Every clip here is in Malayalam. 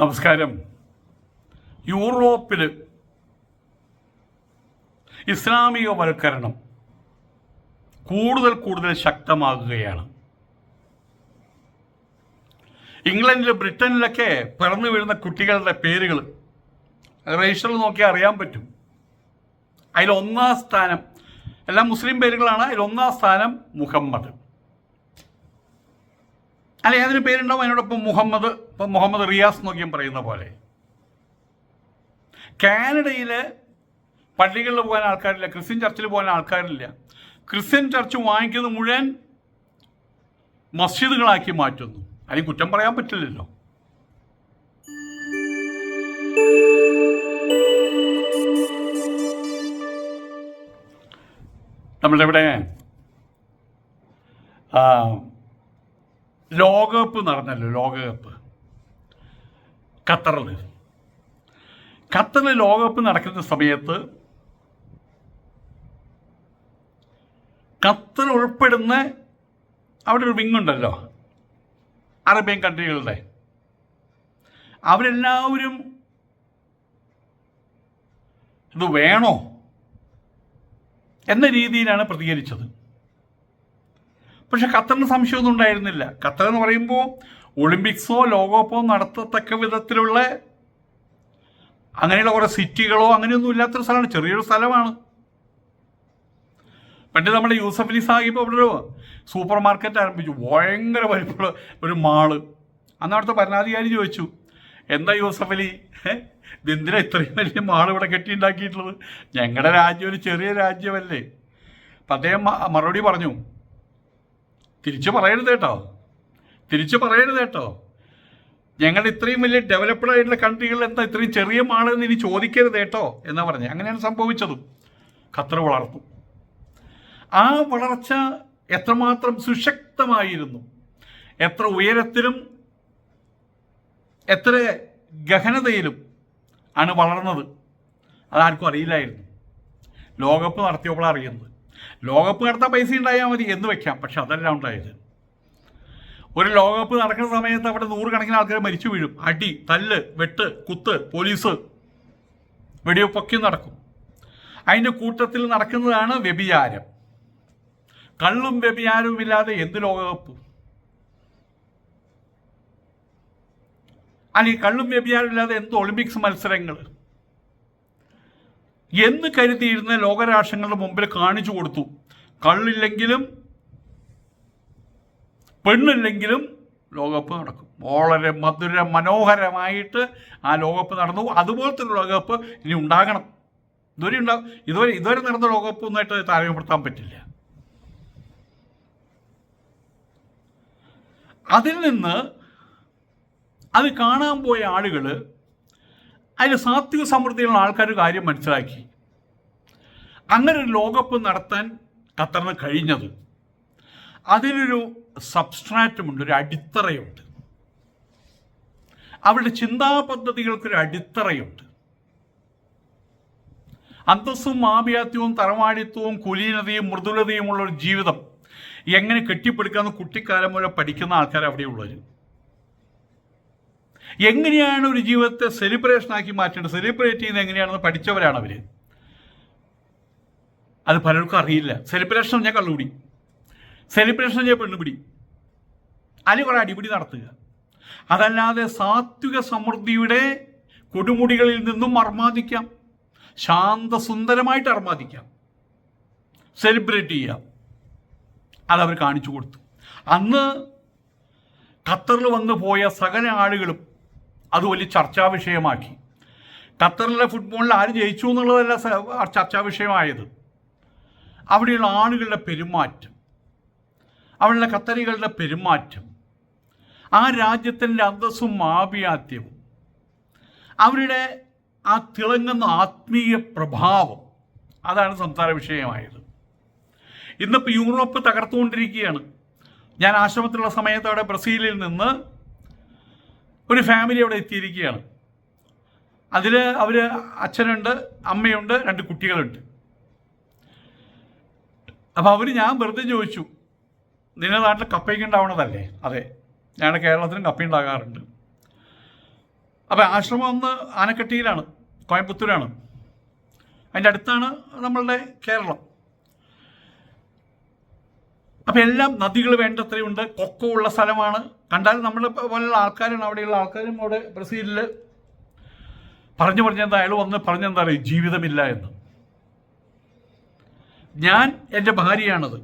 നമസ്കാരം. യൂറോപ്പിൽ ഇസ്ലാമികവൽക്കരണം കൂടുതൽ കൂടുതൽ ശക്തമാകുകയാണ്. ഇംഗ്ലണ്ടിൽ ബ്രിട്ടനിലൊക്കെ പിറന്നു വീഴുന്ന കുട്ടികളുടെ പേരുകൾ രജിസ്റ്ററിൽ നോക്കിയാൽ അറിയാൻ പറ്റും. അതിൽ ഒന്നാം സ്ഥാനം എല്ലാം മുസ്ലിം പേരുകളാണ് അതിൽ ഒന്നാം സ്ഥാനം മുഹമ്മദ്. അല്ല ഏതൊരു പേരുണ്ടാവും. അതിനോടൊപ്പം മുഹമ്മദ് ഇപ്പം മുഹമ്മദ് റിയാസ് നോക്കിയും പറയുന്ന പോലെ. കാനഡയിൽ പള്ളികളിൽ പോകാൻ ആൾക്കാരില്ല ക്രിസ്ത്യൻ ചർച്ചിൽ പോകാൻ ആൾക്കാരില്ല. ക്രിസ്ത്യൻ ചർച്ച് വാങ്ങിക്കുന്നത് മുഴുവൻ മസ്ജിദുകളാക്കി മാറ്റുന്നു. അതിന് കുറ്റം പറയാൻ പറ്റില്ലല്ലോ. നമ്മളുടെ ഇവിടെ ആ, ലോകകപ്പ് നടന്നല്ലോ ലോകകപ്പ്. ഖത്തറിൽ ഖത്തറിൽ ലോകകപ്പ് നടക്കുന്ന സമയത്ത് ഖത്തർ ഉൾപ്പെടുന്ന അവിടെ ഒരു വിങ് ഉണ്ടല്ലോ അറേബ്യൻ കൺട്രികളുടെ. അവരെല്ലാവരും ഇത് വേണോ എന്ന രീതിയിലാണ് പ്രതികരിച്ചത്. പക്ഷെ ഖത്തറിന് സംശയമൊന്നും ഉണ്ടായിരുന്നില്ല. ഖത്തർ എന്ന് പറയുമ്പോൾ ഒളിമ്പിക്സോ ലോകകപ്പോ നടത്തത്തക്ക വിധത്തിലുള്ള അങ്ങനെയുള്ള കുറേ സിറ്റികളോ അങ്ങനെയൊന്നും ഇല്ലാത്തൊരു സ്ഥലമാണ്. ചെറിയൊരു സ്ഥലമാണ്. പണ്ട് നമ്മുടെ യൂസഫ് അലി സാഹിബ് അവിടെ ഒരു സൂപ്പർ മാർക്കറ്റ് ആരംഭിച്ചു. ഭയങ്കര വലിപ്പമുള്ള ഒരു മാൾ. അന്ന് അവിടുത്തെ ഭരണാധികാരി ചോദിച്ചു എന്താ യൂസഫ് അലി? ഇതെന്തിനാ ഇത്രയും വലിയ മാൾ ഇവിടെ കെട്ടിയുണ്ടാക്കിയിട്ടുള്ളത്? ഞങ്ങളുടെ രാജ്യം ഒരു ചെറിയ രാജ്യമല്ലേ? അപ്പം അദ്ദേഹം മറുപടി പറഞ്ഞു തിരിച്ചു പറയരുത് കേട്ടോ. തിരിച്ചു പറയരുത് കേട്ടോ. ഞങ്ങൾ ഇത്രയും വലിയ ഡെവലപ്ഡ് ആയിട്ടുള്ള കൺട്രികളിൽ എന്താ ഇത്രയും ചെറിയ മാളെന്ന് ഇനി ചോദിക്കരുത് കേട്ടോ എന്നാ പറഞ്ഞത് അങ്ങനെയാണ് സംഭവിച്ചതും. ഖത്തർ വളർന്നു ആ വളർച്ച എത്രമാത്രം സുശക്തമായിരുന്നു. എത്ര ഉയരത്തിലും എത്ര ഗഹനതയിലും ആണ് വളർന്നത്. അതാർക്കും അറിയില്ലായിരുന്നു. ലോകകപ്പ് നടത്തിയപ്പോഴാണ് അറിയുന്നത്. ലോകകപ്പ് നടത്താൻ പൈസ ഉണ്ടായാൽ മതി എന്ന് വെക്കാം പക്ഷെ അതല്ല ഉണ്ടായത് ഒരു ലോകകപ്പ് നടക്കുന്ന സമയത്ത് അവിടെ നൂറുകണക്കിന് ആൾക്കാർ മരിച്ചു വീഴും. അടി തല്ല് വെട്ട് കുത്ത് പോലീസ് വെടിവെപ്പൊക്കെ നടക്കും. അതിന്റെ കൂട്ടത്തിൽ നടക്കുന്നതാണ് വ്യഭിചാരം. കള്ളും വ്യഭിചാരവും ഇല്ലാതെ എന്ത് ലോകകപ്പ്? അല്ലെങ്കിൽ കള്ളും വ്യഭിചാരവും ഇല്ലാതെ എന്ത് ഒളിമ്പിക്സ് മത്സരങ്ങൾ എന്ന് കരുതിയിരുന്ന ലോകരാഷ്ട്രങ്ങളുടെ മുമ്പിൽ കാണിച്ചു കൊടുത്തു. കള്ളില്ലെങ്കിലും പെണ്ണില്ലെങ്കിലും ലോകകപ്പ് നടക്കും. വളരെ മധുര മനോഹരമായിട്ട് ആ ലോകകപ്പ് നടന്നു. അതുപോലത്തെ ഒരു ലോകകപ്പ് ഇനി ഉണ്ടാകണം. ഇതുവരെ ഉണ്ടാകും ഇതുവരെ ഇതുവരെ നടന്ന ലോകകപ്പ് ഒന്നായിട്ട് താരതമ്യപ്പെടുത്താൻ പറ്റില്ല. അതിൽ നിന്ന് അത് കാണാൻ പോയ ആളുകൾ അതിൽ സാത്വിക സമൃദ്ധിയുള്ള ആൾക്കാർ കാര്യം മനസ്സിലാക്കി. അങ്ങനെ ഒരു ലോകകപ്പ് നടത്താൻ ഖത്തറിന് കഴിഞ്ഞത് അതിനൊരു സബ്സ്ട്രാറ്റുമുണ്ട് ഒരു അടിത്തറയുണ്ട്. അവരുടെ ചിന്താ പദ്ധതികൾക്കൊരു അടിത്തറയുണ്ട്. അന്തസ്സും ആഭിയാത്യവും തറവാടിത്വവും കുലീനതയും മൃദുലതയുമുള്ള ഒരു ജീവിതം എങ്ങനെ കെട്ടിപ്പടുക്കാമെന്ന് കുട്ടിക്കാലം മുതൽ പഠിക്കുന്ന ആൾക്കാർ അവിടെയുള്ളവർ എങ്ങനെയാണ് ഒരു ജീവിതത്തെ സെലിബ്രേഷൻ ആക്കി മാറ്റേണ്ടത്? സെലിബ്രേറ്റ് ചെയ്യുന്നത് എങ്ങനെയാണെന്ന് പഠിച്ചവരാണ് അവർ അത് പലർക്കും അറിയില്ല. സെലിബ്രേഷൻ ഞാൻ കള്ളുപിടി സെലിബ്രേഷൻ ഞാൻ പെണ്ണുപിടി. അതിന് കുറേ അടിപിടി നടത്തുക. അതല്ലാതെ സാത്വിക സമൃദ്ധിയുടെ കൊടുമുടികളിൽ നിന്നും അർമാദിക്കാം. ശാന്തസുന്ദരമായിട്ട് അർമാദിക്കാം. സെലിബ്രേറ്റ് ചെയ്യാം അതവർ കാണിച്ചു കൊടുത്തു. അന്ന് ഖത്തറിൽ വന്നു പോയ സകല ആളുകളും അത് വലിയ ചർച്ചാ വിഷയമാക്കി. ഖത്തറിലെ ഫുട്ബോളിൽ ആര് ജയിച്ചു എന്നുള്ളതല്ല ചർച്ചാ വിഷയമായത്. അവിടെയുള്ള ആളുകളുടെ പെരുമാറ്റം. അവിടെയുള്ള ഖത്തറികളുടെ പെരുമാറ്റം. ആ രാജ്യത്തിന്റെ അന്തസ്സും ആഭിയാത്യവും. അവരുടെ ആ തിളങ്ങുന്ന ആത്മീയ പ്രഭാവം. അതാണ് സംസാര വിഷയമായത്. ഇന്നിപ്പോൾ യൂറോപ്പ് തകർത്തുകൊണ്ടിരിക്കുകയാണ്. ഞാൻ ആശ്രമത്തിലുള്ള സമയത്ത് അവിടെ ബ്രസീലിൽ നിന്ന് ഒരു ഫാമിലി അവിടെ എത്തിയിരിക്കുകയാണ്. അതിൽ അവർ അച്ഛനുണ്ട് അമ്മയുണ്ട് രണ്ട് കുട്ടികളുണ്ട്. അപ്പോൾ അവർ ഞാൻ വെറുതെ ചോദിച്ചു നിന്റെ നാട്ടിൽ കപ്പയ്ക്ക് ഉണ്ടാവണതല്ലേ? അതെ. ഞാൻ കേരളത്തിലും കപ്പ ഉണ്ടാകാറുണ്ട്. അപ്പോൾ ആശ്രമം ഒന്ന് ആനക്കട്ടിയിലാണ് കോയമ്പത്തൂരാണ്. അതിന്റെ അടുത്താണ് നമ്മളുടെ കേരളം. അപ്പം എല്ലാം നദികൾ വേണ്ടത്രയുണ്ട് കൊക്കമുള്ള സ്ഥലമാണ്. കണ്ടാൽ നമ്മൾ പോലെയുള്ള ആൾക്കാരാണ് അവിടെയുള്ള ആൾക്കാരും അവിടെ ബ്രസീലിൽ പറഞ്ഞു പറഞ്ഞെന്താ അയാൾ വന്ന് പറഞ്ഞെന്താ അറിയും? ജീവിതമില്ല എന്ന്. ഞാൻ എന്റെ ഭാര്യയാണത്.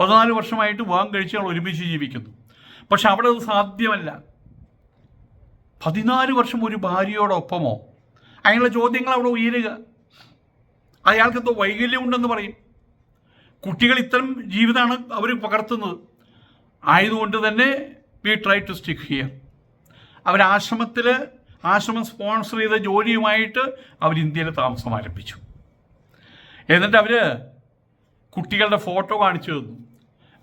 പതിനാല് വർഷമായിട്ട് വിവാഹം കഴിച്ച് ഞങ്ങൾ ഒരുമിച്ച് ജീവിക്കുന്നു. പക്ഷെ അവിടെ അത് സാധ്യമല്ല. പതിനാല് വർഷം ഒരു ഭാര്യയോടൊപ്പമോ? അയാളുടെ ചോദ്യങ്ങൾ അവിടെ ഉയരുക. അയാൾക്ക് എന്തോ വൈകല്യം ഉണ്ടെന്ന് പറയും. കുട്ടികൾ ഇത്തരം ജീവിതമാണ് അവർ പകർത്തുന്നത്. ആയതുകൊണ്ട് തന്നെ we try to stick here അവർ ആശ്രമത്തിൽ ആശ്രമം സ്പോൺസർ ചെയ്ത ജോലിയുമായിട്ട് അവർ ഇന്ത്യയിൽ താമസം ആരംഭിച്ചു. എന്നിട്ട് അവർ കുട്ടികളുടെ ഫോട്ടോ കാണിച്ചു തന്നു.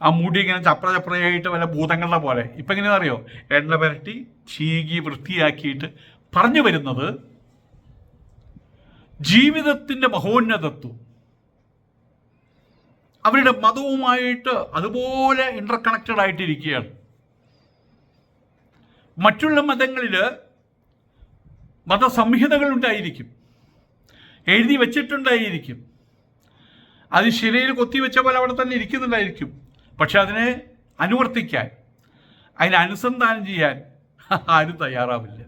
ആ മുടി ഇങ്ങനെ ചപ്ര ചപ്രയായിട്ട് വല്ല ഭൂതങ്ങളുടെ പോലെ. ഇപ്പം എങ്ങനെയാണെന്ന് അറിയോ? എണ്ണ പുരട്ടി ചീകി വൃത്തിയാക്കിയിട്ട് പറഞ്ഞു വരുന്നത് ജീവിതത്തിന്റെ മഹോന്നതത്വം. അവരുടെ മതവുമായിട്ട് അതുപോലെ ഇന്റർ കണക്റ്റഡ് ആയിട്ടിരിക്കുകയാണ്. മറ്റുള്ള മതങ്ങളിൽ മതസംഹിതകൾ ഉണ്ടായിരിക്കും. എഴുതി വച്ചിട്ടുണ്ടായിരിക്കും. അത് ശിലയിൽ കൊത്തിവെച്ച പോലെ അവിടെ തന്നെ ഇരിക്കുന്നുണ്ടായിരിക്കും. പക്ഷെ അതിനെ അനുവർത്തിക്കാൻ അതിനെ അനുസന്ധാനം ചെയ്യാൻ ആരും തയ്യാറാവില്ല.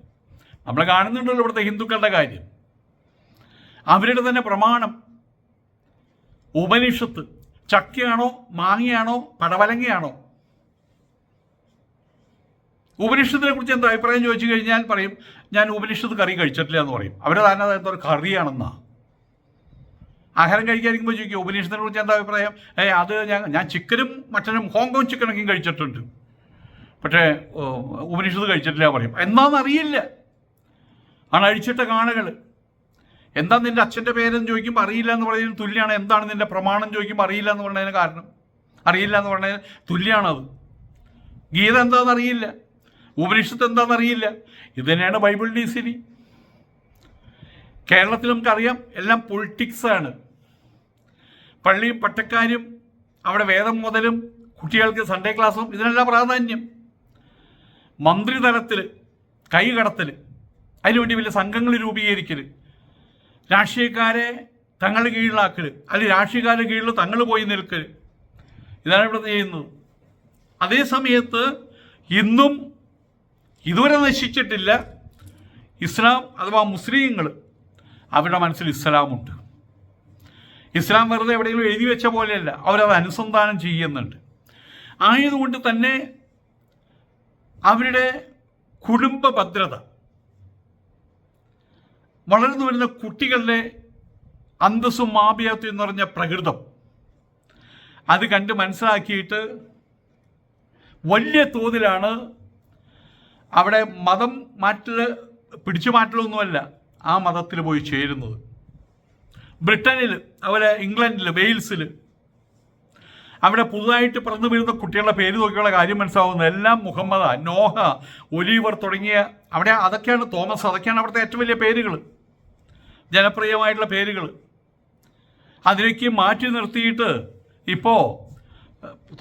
നമ്മൾ കാണുന്നുണ്ടല്ലോ ഇവിടുത്തെ ഹിന്ദുക്കളുടെ കാര്യം. അവരുടെ തന്നെ പ്രമാണം ഉപനിഷത്ത് ചക്കയാണോ മാങ്ങയാണോ പടവലങ്ങയാണോ? ഉപനിഷത്തിനെ കുറിച്ച് എന്താ അഭിപ്രായം ചോദിച്ചു കഴിഞ്ഞാൽ പറയും ഞാൻ ഉപനിഷത്ത് കറി കഴിച്ചിട്ടില്ല എന്ന് പറയും. അവരുടെ തന്നെ എന്തോ കറിയാണെന്നാ. ആഹാരം കഴിക്കാതിരിക്കുമ്പോൾ ചോദിക്കും ഉപനിഷത്തിനെ കുറിച്ച് എന്താ അഭിപ്രായം? ഏ അത് ഞാൻ ഞാൻ ചിക്കനും മട്ടനും ഹോങ്കോങ് ചിക്കനൊക്കെ കഴിച്ചിട്ടുണ്ട്. പക്ഷേ ഉപനിഷത്ത് കഴിച്ചിട്ടില്ല പറയും. എന്താണെന്നറിയില്ല ആണ് അഴിച്ചിട്ട കാണുകൾ എന്താ നിന്റെ അച്ഛന്റെ പേരെന്ന് ചോദിക്കുമ്പോൾ അറിയില്ല എന്ന് പറയുന്നതിന് തുല്യമാണ് എന്താണ് നിന്റെ പ്രമാണം ചോദിക്കുമ്പോൾ അറിയില്ല എന്ന് പറഞ്ഞതിന് കാരണം? അറിയില്ല എന്ന് പറയുന്നതിന് തുല്യമാണത് ഗീത എന്താണെന്ന് അറിയില്ല. ഉപനിഷത്ത് എന്താണെന്ന് അറിയില്ല. ഇത് തന്നെയാണ് ബൈബിൾ ഡി സിനി കേരളത്തിൽ നമുക്കറിയാം എല്ലാം പൊളിറ്റിക്സാണ് പള്ളിയും പട്ടക്കാരും അവിടെ വേദം മുതലും കുട്ടികൾക്ക് സൺഡേ ക്ലാസ്സും ഇതിനെല്ലാം പ്രാധാന്യം. മന്ത്രിതലത്തിൽ കൈ കടത്തൽ അതിനുവേണ്ടി വലിയ സംഘങ്ങൾ രൂപീകരിക്കൽ രാഷ്ട്രീയക്കാരെ തങ്ങളുടെ കീഴിലാക്കൽ അല്ലെങ്കിൽ രാഷ്ട്രീയക്കാരുടെ കീഴിൽ തങ്ങൾ പോയി നിൽക്കൽ ഇതാണ് ഇവിടെ ചെയ്യുന്നത്? അതേ സമയത്ത് ഇന്നും ഇതുവരെ നശിച്ചിട്ടില്ല ഇസ്ലാം അഥവാ മുസ്ലിങ്ങൾ അവരുടെ മനസ്സിൽ ഇസ്ലാമുണ്ട്. ഇസ്ലാം വെറുതെ എവിടെയെങ്കിലും എഴുതി വെച്ച പോലെയല്ല. അവരത് അനുസന്ധാനം ചെയ്യുന്നുണ്ട്. ആയതുകൊണ്ട് തന്നെ അവരുടെ കുടുംബ ഭദ്രത വളർന്നു വരുന്ന കുട്ടികളുടെ അന്തസ്സും എന്ന് പറഞ്ഞ പ്രകൃതം. അത് കണ്ട് മനസ്സിലാക്കിയിട്ട് വലിയ തോതിലാണ് അവിടെ മതം മാറ്റൽ പിടിച്ചു മാറ്റലൊന്നുമല്ല ആ മതത്തിൽ പോയി ചേരുന്നത്. ബ്രിട്ടനിൽ അതുപോലെ ഇംഗ്ലണ്ടിൽ വെയിൽസിൽ അവിടെ പുതുതായിട്ട് പിറന്നു വീഴുന്ന കുട്ടികളുടെ പേര് നോക്കിയുള്ള കാര്യം മനസ്സിലാവുന്നത് എല്ലാം മുഹമ്മദ നോഹ ഒലീവർ തുടങ്ങിയ അവിടെ അതൊക്കെയാണ് തോമസ് അതൊക്കെയാണ് അവിടുത്തെ ഏറ്റവും വലിയ പേരുകൾ ജനപ്രിയമായിട്ടുള്ള പേരുകൾ. അതിലേക്ക് മാറ്റി നിർത്തിയിട്ട് ഇപ്പോൾ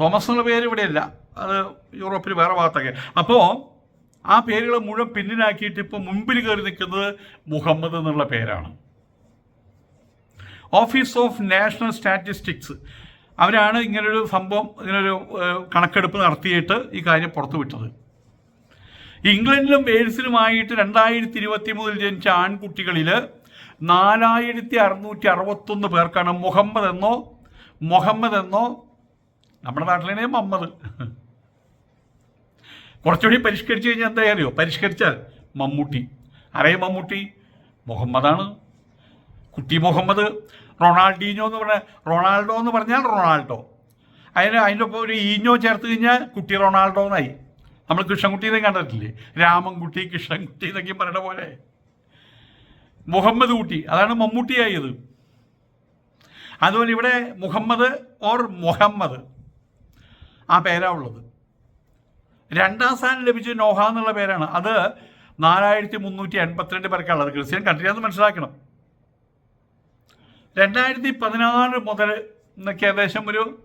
തോമസ് എന്നുള്ള പേര് ഇവിടെയല്ല. അത് യൂറോപ്പിൽ വേറെ ഭാഗത്തൊക്കെ. അപ്പോൾ ആ പേരുകൾ മുഴുവൻ പിന്നിലാക്കിയിട്ട് ഇപ്പോൾ മുമ്പിൽ കയറി നിൽക്കുന്നത് മുഹമ്മദ് എന്നുള്ള പേരാണ്. ഓഫീസ് ഓഫ് നാഷണൽ സ്റ്റാറ്റിസ്റ്റിക്സ് അവരാണ് ഇങ്ങനൊരു സംഭവം ഇങ്ങനൊരു കണക്കെടുപ്പ് നടത്തിയിട്ട് ഈ കാര്യം പുറത്തു വിട്ടത്. ഇംഗ്ലണ്ടിലും വെയിൽസിലുമായിട്ട് രണ്ടായിരത്തി ഇരുപത്തി മൂന്നിൽ ജനിച്ച ആൺകുട്ടികളിൽ നാലായിരത്തി അറുന്നൂറ്റി അറുപത്തൊന്ന് പേർക്കാണ് മുഹമ്മദ് എന്നോ മുഹമ്മദ് എന്നോ നമ്മുടെ നാട്ടിലെ മമ്മദ്. കുറച്ചുകൂടി പരിഷ്കരിച്ച് കഴിഞ്ഞാൽ എന്താ അറിയോ? പരിഷ്കരിച്ചാൽ മമ്മൂട്ടി. അറിയ മമ്മൂട്ടി? മുഹമ്മദാണ്. കുട്ടി മുഹമ്മദ്. റൊണാൾഡീഞ്ഞോ എന്ന് പറഞ്ഞാൽ റൊണാൾഡോ എന്ന് പറഞ്ഞാൽ റൊണാൾഡോ. അതിന് അതിന്റെ ഒപ്പം ഒരു ഈഞ്ഞോ ചേർത്ത് കഴിഞ്ഞാൽ കുട്ടി റൊണാൾഡോ എന്നായി. നമ്മൾ കൃഷ്ണൻകുട്ടീനെ കണ്ടിട്ടില്ലേ? രാമൻകുട്ടി കൃഷ്ണൻകുട്ടി എന്നൊക്കെ പറയണ പോലെ. മുഹമ്മദ് കുട്ടി അതാണ് മമ്മൂട്ടിയായത്. അതുപോലെ ഇവിടെ മുഹമ്മദ് ഓർ മുഹമ്മദ്. ആ പേരാ ഉള്ളത്. രണ്ടാം സ്ഥാനം ലഭിച്ച നോഹ എന്നുള്ള പേരാണ്. അത് നാലായിരത്തി മുന്നൂറ്റി എൺപത്തിരണ്ട് പേർക്കുള്ളത് ക്രിസ്ത്യൻ കൺട്രിയാന്ന് മനസ്സിലാക്കണം. രണ്ടായിരത്തി പതിനാറ് മുതൽ ഏകദേശം ഒരു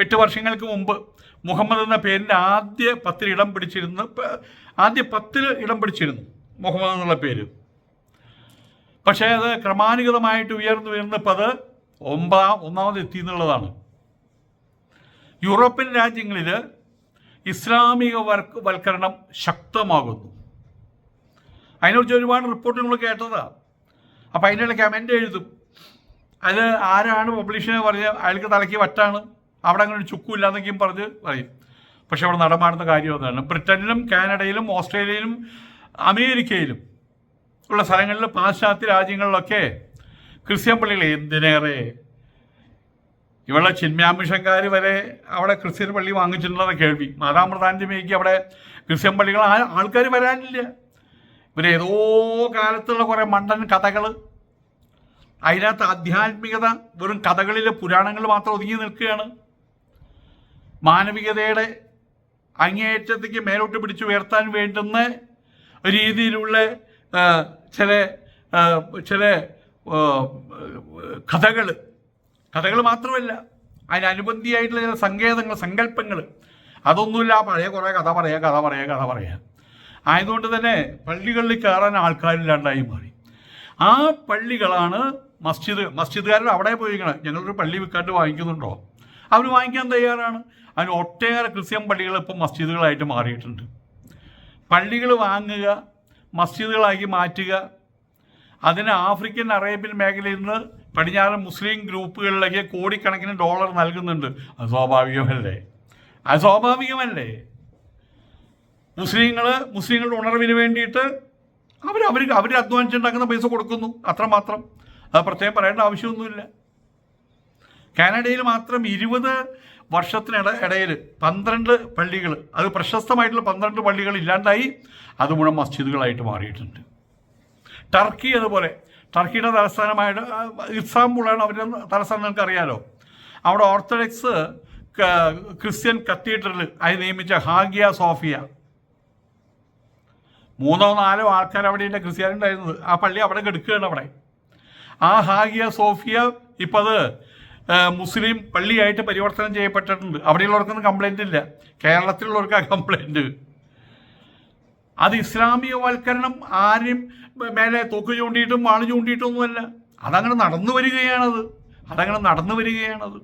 എട്ട് വർഷങ്ങൾക്ക് മുമ്പ് മുഹമ്മദ് എന്ന പേരിന്റെ ആദ്യ പത്തിൽ ഇടം പിടിച്ചിരുന്നു ആദ്യ പത്തിൽ ഇടം പിടിച്ചിരുന്നു മുഹമ്മദ് എന്നുള്ള പേര്. പക്ഷേ അത് ക്രമാനുഗതമായിട്ട് ഉയർന്നു വരുന്നപ്പോൾ അത് ഒമ്പതാം ഒന്നാമത് എത്തി എന്നുള്ളതാണ് യൂറോപ്യൻ രാജ്യങ്ങളിൽ ഇസ്ലാമിക വർക്ക് വൽക്കരണം ശക്തമാകുന്നു. അതിനെക്കുറിച്ച് ഒരുപാട് റിപ്പോർട്ടുകൾ കേട്ടതാണ് അപ്പം അതിനുള്ള കമന്റ് എഴുതും. അത് ആരാണ് പബ്ലിഷനെ പറഞ്ഞ് അയാൾക്ക് തലയ്ക്ക് വറ്റാണ്. അവിടെ അങ്ങനെ ഒരു ചുക്കുമില്ല എന്നൊക്കെയും പറഞ്ഞ് പറയും. പക്ഷെ അവിടെ നടമാടുന്ന കാര്യം അതാണ്. ബ്രിട്ടനിലും കാനഡയിലും ഓസ്ട്രേലിയയിലും അമേരിക്കയിലും ഉള്ള സ്ഥലങ്ങളിൽ പാശ്ചാത്യ രാജ്യങ്ങളിലൊക്കെ ക്രിസ്ത്യൻ പള്ളികൾ എന്തിനേറെ ഇവിടെ ചിന്മയാമിഷംകാർ വരെ അവിടെ ക്രിസ്ത്യൻ പള്ളി വാങ്ങിച്ചിട്ടുണ്ടെന്ന് കേൾവി. മാതാമൃതാന്റെ അവിടെ ക്രിസ്ത്യൻ പള്ളികൾ ആൾക്കാർ വരാനില്ല. ഇവർ ഏതോ കാലത്തുള്ള കുറേ മണ്ടൻ കഥകൾ അതിനകത്ത് ആധ്യാത്മികത വെറും കഥകളിലെ പുരാണങ്ങൾ മാത്രം ഒതുങ്ങി നിൽക്കുകയാണ്. മാനവികതയുടെ അങ്ങേയറ്റത്തേക്ക് മേലോട്ട് പിടിച്ചു ഉയർത്താൻ വേണ്ടുന്ന രീതിയിലുള്ള ചില ചില കഥകൾ. കഥകൾ മാത്രമല്ല അതിനനുബന്ധിയായിട്ടുള്ള ചില സങ്കേതങ്ങൾ സങ്കല്പങ്ങൾ. അതൊന്നുമില്ല പഴയ കുറേ കഥ പറയുക കഥ പറയുക കഥ പറയുക ആയതുകൊണ്ട് തന്നെ പള്ളികളിൽ കയറാൻ ആൾക്കാരില്ലാണ്ടായി മാറി. ആ പള്ളികളാണ് മസ്ജിദ് മസ്ജിദുകാരൻ അവിടെ പോയിരിക്കണം. ഞങ്ങളൊരു പള്ളി വിൽക്കാണ്ട് വാങ്ങിക്കുന്നുണ്ടോ? അവർ വാങ്ങിക്കാൻ തയ്യാറാണ്. അതിന് ഒട്ടേറെ ക്രിസ്ത്യൻ പള്ളികൾ ഇപ്പം മസ്ജിദുകളായിട്ട് മാറിയിട്ടുണ്ട്. പള്ളികൾ വാങ്ങുക മസ്ജിദുകളാക്കി മാറ്റുക. അതിന് ആഫ്രിക്കൻ അറേബ്യൻ മേഖലയിൽ നിന്ന് പടിഞ്ഞാറൻ മുസ്ലിം ഗ്രൂപ്പുകളിലേക്ക് കോടിക്കണക്കിന് ഡോളർ നൽകുന്നുണ്ട്. അത് സ്വാഭാവികമല്ലേ? അത് സ്വാഭാവികമല്ലേ? മുസ്ലിങ്ങൾ മുസ്ലിങ്ങളുടെ ഉണർവിന് വേണ്ടിയിട്ട് അവർ അവർ അവർ അധ്വാനിച്ചുണ്ടാക്കുന്ന പൈസ കൊടുക്കുന്നു. അത്രമാത്രം. അത് പ്രത്യേകം പറയേണ്ട ആവശ്യമൊന്നുമില്ല. കാനഡയിൽ മാത്രം ഇരുപത് വർഷത്തിനിട ഇടയിൽ പന്ത്രണ്ട് പള്ളികൾ അത് പ്രശസ്തമായിട്ടുള്ള പന്ത്രണ്ട് പള്ളികൾ ഇല്ലാണ്ടായി അത് മുഴുവൻ മസ്ജിദുകളായിട്ട് മാറിയിട്ടുണ്ട്. ടർക്കി അതുപോലെ ടർക്കിയുടെ തലസ്ഥാനമായിട്ട് ഇസ്താംബുളാണ് അവരുടെ തലസ്ഥാനം നിങ്ങൾക്ക് അറിയാലോ. അവിടെ ഓർത്തഡോക്സ് ക്രിസ്ത്യൻ കത്തീഡ്രൽ ആയി നിയമിച്ച ഹാഗിയ സോഫിയ. മൂന്നോ നാലോ ആൾക്കാർ അവിടെയുള്ള ക്രിസ്ത്യാനുണ്ടായിരുന്നത് ആ പള്ളി അവിടെ കെടുക്കുകയാണ് അവിടെ. ആ ഹാഗിയ സോഫിയ ഇപ്പം അത് മുസ്ലിം പള്ളിയായിട്ട് പരിവർത്തനം ചെയ്യപ്പെട്ടിട്ടുണ്ട്. അവിടെയുള്ളവർക്കൊന്നും കംപ്ലൈന്റ് ഇല്ല. കേരളത്തിലുള്ളവർക്ക് ആ കംപ്ലൈന്റ് അത് ഇസ്ലാമികവൽക്കരണം ആരും മേലെ തോക്ക് ചൂണ്ടിയിട്ടും വാൾ ചൂണ്ടിയിട്ടും ഒന്നുമല്ല അതങ്ങനെ നടന്നു വരികയാണത്. അതങ്ങനെ നടന്നു വരികയാണത്.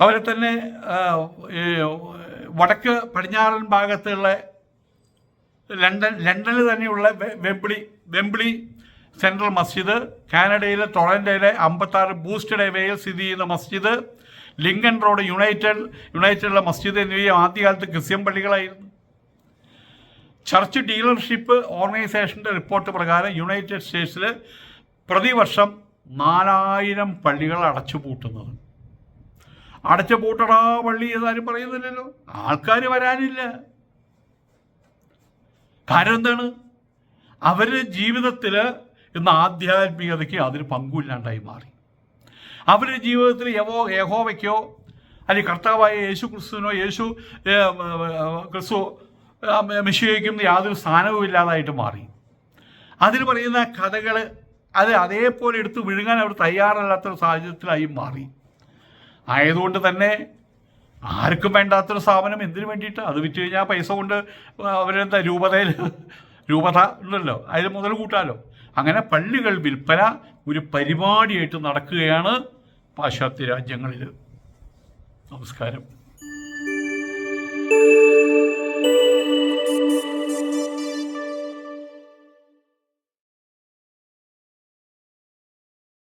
അവരെ തന്നെ വടക്ക് പടിഞ്ഞാറൻ ഭാഗത്തുള്ള ലണ്ടൻ ലണ്ടനിൽ തന്നെയുള്ള വെമ്പിളി വെമ്പിളി സെൻട്രൽ മസ്ജിദ് കാനഡയിലെ ടൊറന്റോയിലെ അമ്പത്താറ് ബൂസ്റ്റഡ് ഹൈവേയിൽ സ്ഥിതി ചെയ്യുന്ന മസ്ജിദ് ലിങ്കൺ റോഡ് യുണൈറ്റഡ് യുണൈറ്റഡിലെ മസ്ജിദ് എന്നിവയും ആദ്യകാലത്ത് ക്രിസ്ത്യൻ പള്ളികളായിരുന്നു. ചർച്ച് ഡീലർഷിപ്പ് ഓർഗനൈസേഷന്റെ റിപ്പോർട്ട് പ്രകാരം യുണൈറ്റഡ് സ്റ്റേറ്റ്സിൽ പ്രതിവർഷം നാലായിരം പള്ളികൾ അടച്ചു പൂട്ടുന്നത് അടച്ചു പൂട്ടടാ പള്ളി ഏതാരും പറയുന്നില്ലല്ലോ. ആൾക്കാർ വരാനില്ല. കാരണം എന്താണ്? അവർ ജീവിതത്തിൽ ഇന്ന് ആധ്യാത്മികതയ്ക്ക് അതിന് പങ്കുമില്ലാണ്ടായി മാറി. അവരുടെ ജീവിതത്തിൽ യവോ യഹോവയ്ക്കോ അല്ലെങ്കിൽ കർത്താവായ യേശു ക്രിസ്തുവിനോ യേശു ക്രിസ്തു മിശിയയ്ക്കും യാതൊരു സ്ഥാനവും ഇല്ലാതായിട്ട് മാറി. അതിൽ പറയുന്ന കഥകൾ അത് അതേപോലെ എടുത്ത് വിഴുങ്ങാൻ അവർ തയ്യാറല്ലാത്തൊരു സാഹചര്യത്തിലായി മാറി. ആയതുകൊണ്ട് തന്നെ ആർക്കും വേണ്ടാത്തൊരു സ്ഥാപനം എന്തിനു വേണ്ടിയിട്ട്? അത് വിറ്റ് കഴിഞ്ഞാൽ പൈസ കൊണ്ട് അവരെന്താ രൂപതയിൽ രൂപത ഉണ്ടല്ലോ അതിൽ മുതൽ കൂട്ടാലോ? അങ്ങനെ പള്ളികൾ വിൽപ്പന ഒരു പരിപാടിയായിട്ട് നടക്കുകയാണ് പാശ്ചാത്യ രാജ്യങ്ങളിൽ. നമസ്കാരം.